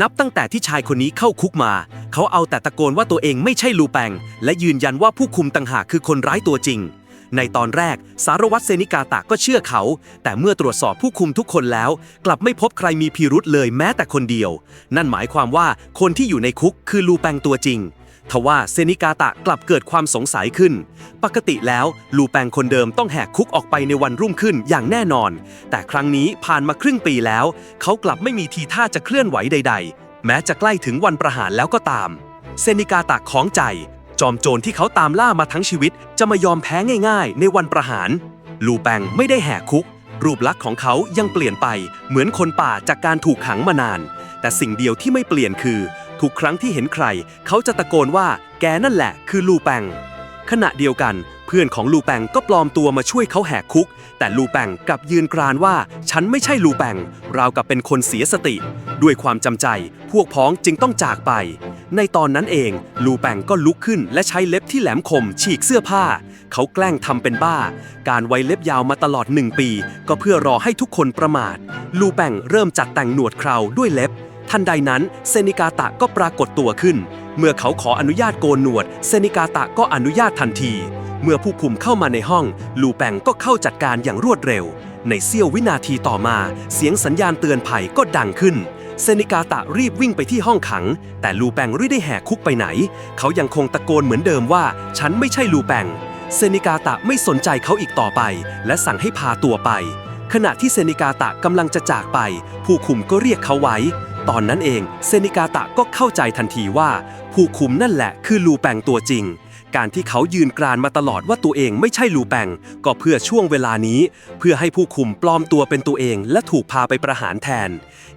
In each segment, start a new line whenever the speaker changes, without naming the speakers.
นับตั้งแต่ที่ชายคนนี้เข้าคุกมา เขาเอาแต่ตะโกนว่าตัวเองไม่ใช่ลูแปง และยืนยันว่าผู้คุมต่างหากคือคนร้ายตัวจริง ในตอนแรก สารวัตรเซนิกาตะก็เชื่อเขา แต่เมื่อตรวจสอบผู้คุมทุกคนแล้ว กลับไม่พบใครมีพิรุษเลยแม้แต่คนเดียว นั่นหมายความว่าคนที่อยู่ในคุกคือลูแปงตัวจริง ทว่าเซนิกาตะกลับเกิดความสงสัยขึ้น ปกติแล้วลูแปงคนเดิมต้องแหกคุกออกไปในวันรุ่งขึ้นอย่างแน่นอน แต่ครั้งนี้ผ่านมาครึ่งปีแล้ว เขากลับไม่มีทีท่าจะเคลื่อนไหวใด ๆ แม้จะใกล้ถึงวันประหารแล้วก็ตาม เซนิกาตะของใจ จอมโจรที่เขาตามล่ามาทั้งชีวิต จะมายอมแพ้ง่าย ๆ ในวันประหาร ลูแปงไม่ได้แหกคุก รูปลักษณ์ของเขายังเปลี่ยนไป เหมือนคนป่าจากการถูกขังมานาน แต่สิ่งเดียวที่ไม่เปลี่ยนคือ ทุกครั้งที่เห็นใคร เขาจะตะโกนว่าแกนั่นแหละคือลูแปง ขณะเดียวกันเพื่อนของลูแปงก็ปลอมตัวมาช่วยเขาแหกคุก แต่ลูแปงกลับยืนกรานว่า ฉันไม่ใช่ลูแปงราวกับเป็นคนเสียสติ ด้วยความจำใจ พวกพ้องจึงต้องจากไป ในตอนนั้นเอง ลูแปงก็ลุกขึ้นและใช้เล็บที่แหลมคม ฉีกเสื้อผ้า เขาแกล้งทำเป็นบ้า การไว้เล็บยาวมาตลอดหนึ่งปี ก็เพื่อรอให้ทุกคนประมาท ลูแปงเริ่มจัดแต่งหนวดเคราด้วยเล็บ ทันใดนั้นเซนิกาตะก็ปรากฏตัวขึ้น เมื่อเขาขออนุญาตโกนหนวด เซนิกาตะก็อนุญาตทันที เมื่อผู้คุมเข้ามาในห้อง ลูแปงก็เข้าจัดการอย่างรวดเร็ว ในเสี้ยววินาทีต่อมา เสียงสัญญาณเตือนภัยก็ดังขึ้น เซนิกาตะรีบวิ่งไปที่ห้องขัง แต่ลูแปงไม่ได้แหกคุกไปไหน เขายังคงตะโกนเหมือนเดิมว่า ฉันไม่ใช่ลูแปงเซนิกาตะไม่สนใจเขาอีกต่อไป และสั่งให้พาตัวไป ขณะที่เซนิกาตะกำลังจะจากไป ผู้คุมก็เรียกเขาไว้ ตอนนั้นเองเซนิกาตะก็เข้าใจทันทีว่า ผู้คุมนั่นแหละคือลูแปงตัวจริง การที่เขายืนกรานมาตลอดว่าตัวเองไม่ใช่ลูแปงก็เพื่อช่วงเวลานี้ เพื่อให้ผู้คุมปลอมตัวเป็นตัวเอง และถูกพาไปประหารแทน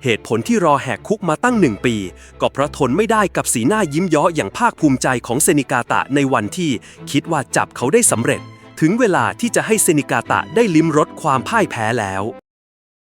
เหตุผลที่รอแหกคุกมาตั้งหนึ่งปี ก็เพราะทนไม่ได้กับสีหน้ายิ้มย้ออย่างภาคภูมิใจของเซนิกาตะในวันที่ คิดว่าจับเขาได้สำเร็จ ถึงเวลาที่จะให้เซนิกาตะได้ลิ้มรสความพ่ายแพ้แล้ว